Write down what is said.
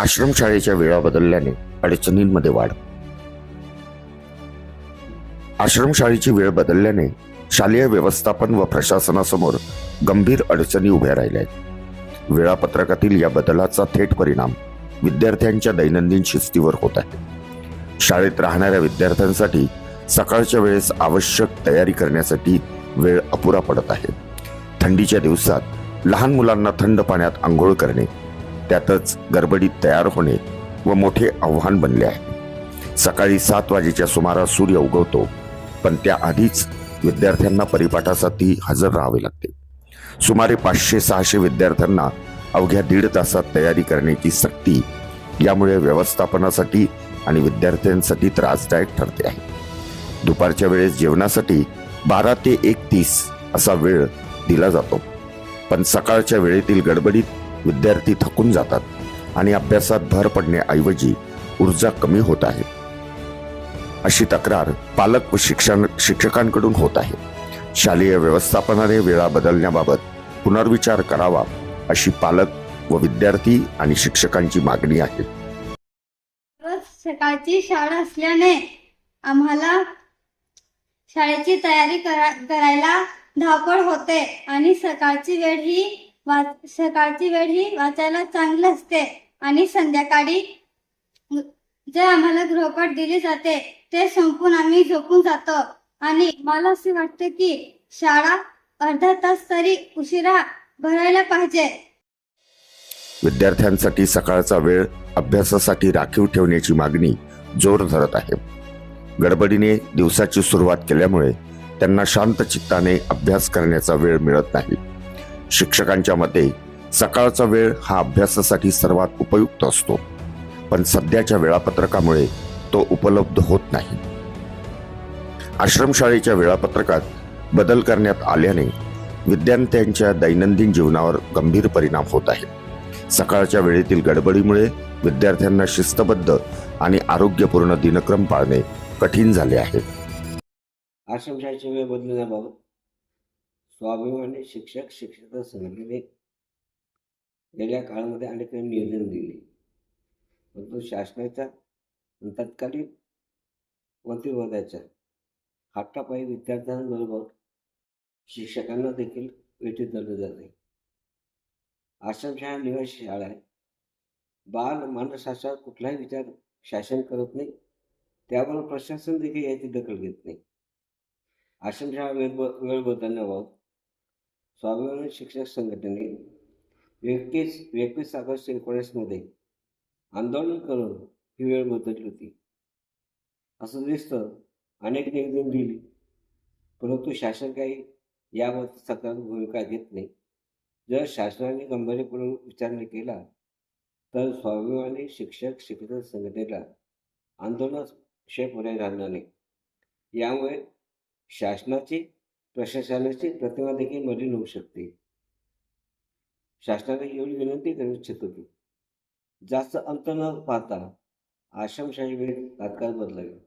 आश्रमशाळेच्या वेळा बदलल्याने अडचणींमध्ये वाढ. आश्रमशाळेची वेळ बदलल्याने शालेय व्यवस्थापन व प्रशासनासमोर गंभीर अडचणी उभ्या राहिल्या आहेत. वेळापत्रकातील या बदलाचा थेट परिणाम विद्यार्थ्यांच्या दैनंदिन शिस्तीवर होत आहे. शाळेत राहणाऱ्या विद्यार्थ्यांसाठी सकाळच्या वेळेस आवश्यक तयारी करण्यासाठी वेळ अपुरा पडत आहे. थंडीच्या दिवसात लहान मुलांना थंड पाण्यात आंघोळ करणे त्यातच गडबडीत तयार होणे व मोठे आव्हान बनले आहे. सकाळी सात वाजेच्या सुमारास सूर्य उगवतो पण त्याआधीच विद्यार्थ्यांना परिपाठासाठी हजर राहावे लागते. सुमारे पाचशे सहाशे विद्यार्थ्यांना अवघ्या दीड तासात तयारी करण्याची सक्ती यामुळे व्यवस्थापनासाठी आणि विद्यार्थ्यांसाठी त्रासदायक ठरते आहे. दुपारच्या वेळेस जेवणासाठी बारा ते एक तीस असा वेळ दिला जातो. पण सकाळच्या वेळेतील गडबडीत विद्यार्थी थकून जातात आणि अभ्यासात भर पडण्याऐवजी ऊर्जा कमी होत आहे. अशी तक्रार पालक व शिक्षण शिक्षकांकडून होत आहे. शालेय व्यवस्थापनाने वेळा बदलण्याबाबत पुनर्विचार करावा अशी पालक व विद्यार्थी आणि शिक्षकांची मागणी आहे. रोज सकाळची शाळा असल्याने आम्हाला शाळेची तयारी करा करायला धावपळ होते आणि सकाळची वेळ ही सकाळची वेळ ही वाचायला चांगली असते. आणि संध्याकाळी जे आम्हाला गृहपाठ दिले जाते ते संपून आम्ही झोपून जातो. आणि मला असे वाटते की शाळा अर्धा तास तरी उशिरा भरायला पाहिजे. विद्यार्थ्यांसाठी सकाळचा वेळ अभ्यासासाठी राखीव ठेवण्याची मागणी जोर धरत आहे. गडबडीने दिवसाची सुरुवात केल्यामुळे त्यांना शांत चित्ताने अभ्यास करण्याचा वेळ मिळत नाही. शिक्षकांच्या मते सकाळचा वेळ हा अभ्यासासाठी सर्वात उपयुक्त असतो. पण सध्याच्या वेळापत्रकामुळे तो उपलब्ध होत नाही. आश्रमशाळेच्या वेळापत्रकात बदल करण्यात आल्याने विद्यार्थ्यांच्या दैनंदिन जीवनावर गंभीर परिणाम होत आहे. सकाळच्या वेळेतील गडबडीमुळे विद्यार्थ्यांना शिस्तबद्ध आणि आरोग्यपूर्ण दिनक्रम पाळणे कठीण झाले आहे. आश्रमशाळेची वेळ बदलण्याबाबत स्वाभिमानी शिक्षक शिक्षक संघटनेने गेल्या काळामध्ये अनेक नियोजन दिले. परंतु शासनाच्या तत्कालीन मंत्रिमंडळाच्या हट्टापायी विद्यार्थ्यांबरोबर शिक्षकांना देखील वेठीत धरले जाते. आश्रमशाळा निवासी शाळा आहे. बाल मानसाचा कुठलाही विचार शासन करत नाही. त्यावर प्रशासन देखील याची दखल घेत नाही. आश्रमशाळा वेळ वेळ बदलण्याबाबत स्वाभिमानी शिक्षक संघटनेने एकवीस एकवीस ऑगस्ट एकोणीसमध्ये आंदोलन करून ही वेळ बदलली होती. असं दिसतं अनेक निवेदन दिली परंतु शासन काही याबाबत सकारात्मक भूमिका घेत नाही. जर शासनाने गंभीरपणे विचार नाही केला तर स्वाभिमानी शिक्षक शिक्षक संघटनेला आंदोलनाशिवाय पर्याय राहणार नाही. यामुळे शासनाची प्रशासनाची प्रतिमा देखील मलिन होऊ शकते. शासनाला एवढी विनंती करू इच्छित होती जास्त अंत न पाहता आश्रमशाही वेळ तात्काळ बदलावी.